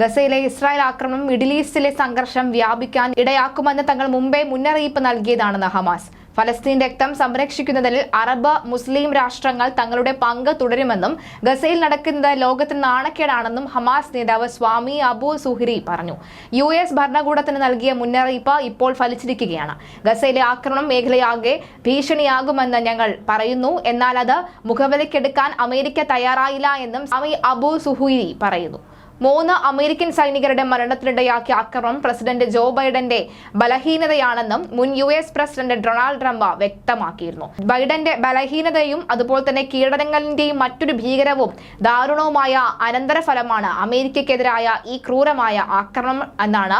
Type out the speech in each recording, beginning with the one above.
ഗസയിലെ ഇസ്രായേൽ ആക്രമണം മിഡിൽ ഈസ്റ്റിലെ സംഘർഷം വ്യാപിക്കാൻ ഇടയാക്കുമെന്ന് തങ്ങൾ മുമ്പേ മുന്നറിയിപ്പ് നൽകിയതാണെന്ന് ഹമാസ്. ഫലസ്തീൻ രക്തം സംരക്ഷിക്കുന്നതിൽ അറബ് മുസ്ലിം രാഷ്ട്രങ്ങൾ തങ്ങളുടെ പങ്ക് തുടരുമെന്നും ഗസയിൽ നടക്കുന്നത് ലോകത്തിന് നാണക്കേടാണെന്നും ഹമാസ് നേതാവ് സ്വാമി അബു സുഹിരി പറഞ്ഞു. യു എസ് ഭരണകൂടത്തിന് നൽകിയ മുന്നറിയിപ്പ് ഇപ്പോൾ ഫലിച്ചിരിക്കുകയാണ്. ഗസയിലെ ആക്രമണം മേഖലയാകെ ഭീഷണിയാകുമെന്ന് ഞങ്ങൾ പറയുന്നു. എന്നാൽ അത് മുഖവിലക്കെടുക്കാൻ അമേരിക്ക തയ്യാറായില്ല എന്നും സ്വാമി അബു സുഹുരി പറയുന്നു. മൂന്ന് അമേരിക്കൻ സൈനികരുടെ മരണത്തിനിടയാക്കിയ ആക്രമണം പ്രസിഡന്റ് ജോ ബൈഡന്റെ ബലഹീനതയാണെന്നും മുൻ U S president Donald Trump വ്യക്തമാക്കിയിരുന്നു. ബൈഡന്റെ ബലഹീനതയും അതുപോലെ തന്നെ കീഴടങ്ങലിന്റെയും മറ്റൊരു ഭീകരവും ദാരുണവുമായ അനന്തരഫലമാണ് അമേരിക്കക്കെതിരായ ഈ ക്രൂരമായ ആക്രമണം എന്നാണ്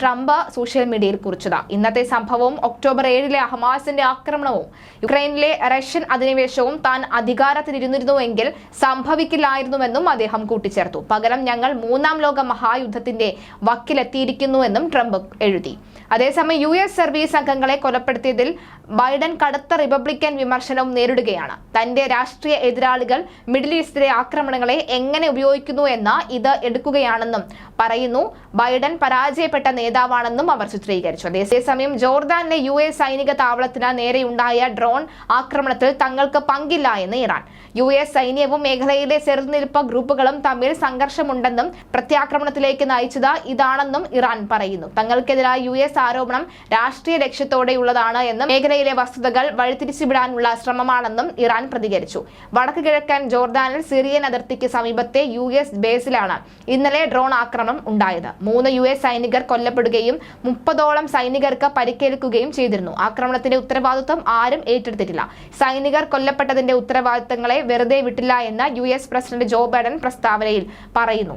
ട്രംപ് സോഷ്യൽ മീഡിയയിൽ കുറിച്ചത്. ഇന്നത്തെ സംഭവവും ഒക്ടോബർ ഏഴിലെ ഹമാസിന്റെ ആക്രമണവും യുക്രൈനിലെ റഷ്യൻ അധിനിവേശവും താൻ അധികാരത്തിലിരുന്നിരുന്നുവെങ്കിൽ സംഭവിക്കില്ലായിരുന്നുവെന്നും അദ്ദേഹം കൂട്ടിച്ചേർത്തു. പകരം ഞങ്ങൾ മൂന്നാം ലോക മഹായുദ്ധത്തിന്റെ വക്കിലെത്തിയിരിക്കുന്നുവെന്നും ട്രംപ് എഴുതി. അതേസമയം യു എസ് സർവീസ് അംഗങ്ങളെ കൊലപ്പെടുത്തിയതിൽ ബൈഡൻ കടുത്ത റിപ്പബ്ലിക്കൻ വിമർശനവും നേരിടുകയാണ്. തന്റെ രാഷ്ട്രീയ എതിരാളികൾ മിഡിൽ ഈസ്റ്റിലെ ആക്രമണങ്ങളെ എങ്ങനെ ഉപയോഗിക്കുന്നു എന്ന ഇത് എടുക്കുകയാണെന്നും പറയുന്നു. ബൈഡൻ പരാജയപ്പെട്ട നേതാവാണെന്നും അവർ ചിത്രീകരിച്ചു. അതേസമയം ജോർദാനിലെ യു എസ് സൈനിക താവളത്തിന് നേരെയുണ്ടായ ഡ്രോൺ ആക്രമണത്തിൽ തങ്ങൾക്ക് പങ്കില്ല എന്ന് ഇറാൻ. യു എസ് സൈന്യവും മേഖലയിലെ ചെറുനിൽപ്പ് ഗ്രൂപ്പുകളും തമ്മിൽ സംഘർഷമുണ്ടെന്നും പ്രത്യാക്രമണത്തിലേക്ക് നയിച്ചത് ഇതാണെന്നും ഇറാൻ പറയുന്നു. തങ്ങൾക്കെതിരായ യു എസ് ആരോപണം രാഷ്ട്രീയ ലക്ഷ്യത്തോടെയുള്ളതാണ് എന്നും മേഖലയിലെ വസ്തുതകൾ വഴിതിരിച്ചുവിടാനുള്ള ശ്രമമാണെന്നും ഇറാൻ പ്രതികരിച്ചു. വടക്ക് കിഴക്കൻ ജോർദാനിൽ സിറിയൻ അതിർത്തിക്ക് സമീപത്തെ യു എസ് ബേസിലാണ് ഇന്നലെ ഡ്രോൺ ആക്രമണം ഉണ്ടായത്. മൂന്ന് യു എസ് സൈനികർ കൊല്ലപ്പെടുകയും മുപ്പതോളം സൈനികർക്ക് പരിക്കേൽക്കുകയും ചെയ്തിരുന്നു. ആക്രമണത്തിന്റെ ഉത്തരവാദിത്വം ആരും ഏറ്റെടുത്തിട്ടില്ല. സൈനികർ കൊല്ലപ്പെട്ടതിന്റെ ഉത്തരവാദിത്തങ്ങളെ വെറുതെ വിട്ടില്ല എന്ന് U S president Joe Biden പ്രസ്താവനയിൽ പറയുന്നു.